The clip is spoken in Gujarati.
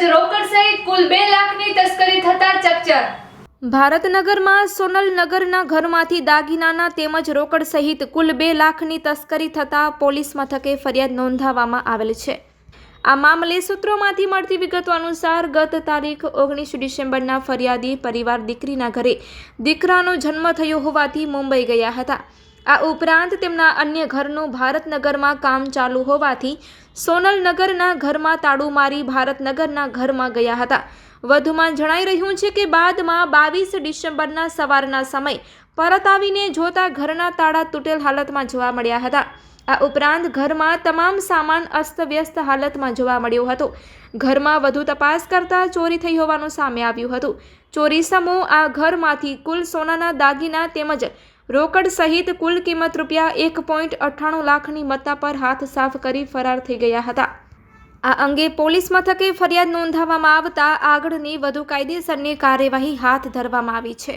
જ રોકડ સહિત કુલ બે લાખની તસ્કરી થતા ચકચાર. ભારતનગરમાં સોનલનગરના ઘરમાંથી દાગીનાના તેમજ રોકડ સહિત કુલ બે લાખની તસ્કરી થતા પોલીસ મથકે ફરિયાદ નોંધાવવામાં આવેલ છે. આ મામલે સૂત્રોમાંથી મળતી વિગતો અનુસાર ગત તારીખ ઓગણીસ ડિસેમ્બરના ફરિયાદી પરિવાર દીકરીના ઘરે દીકરાનો જન્મ થયો હોવાથી મુંબઈ ગયા હતા. આ ઉપરાંત તેમના અન્ય ઘરનું ભારતનગરમાં કામ ચાલુ હોવાથી સોનલનગરના ઘરમાં તાળું મારી ભારતનગરના ઘરમાં ગયા હતા. વધુમાં જણાઈ રહ્યું છે કે બાદમાં બાવીસ ડિસેમ્બરના સવારના સમય પરત આવીને જોતા ઘરના તાળા તૂટેલ હાલતમાં જોવા મળ્યા હતા. આ ઉપરાંત ઘરમાં તમામ સામાન અસ્તવ્યસ્ત હાલતમાં જોવા મળ્યો હતો. ઘરમાં વધુ તપાસ કરતા ચોરી થઈ હોવાનું સામે આવ્યું હતું. ચોરી સમૂહ આ ઘરમાંથી કુલ સોનાના દાગીના તેમજ રોકડ સહિત કુલ કિંમત રૂપિયા એક પોઈન્ટ અઠ્ઠાણું લાખની મત્તા પર હાથ સાફ કરી ફરાર થઈ ગયા હતા. આ અંગે પોલીસ મથકે ફરિયાદ નોંધાવવામાં આવતા આગળની વધુ કાયદેસરની કાર્યવાહી હાથ ધરવામાં આવી છે.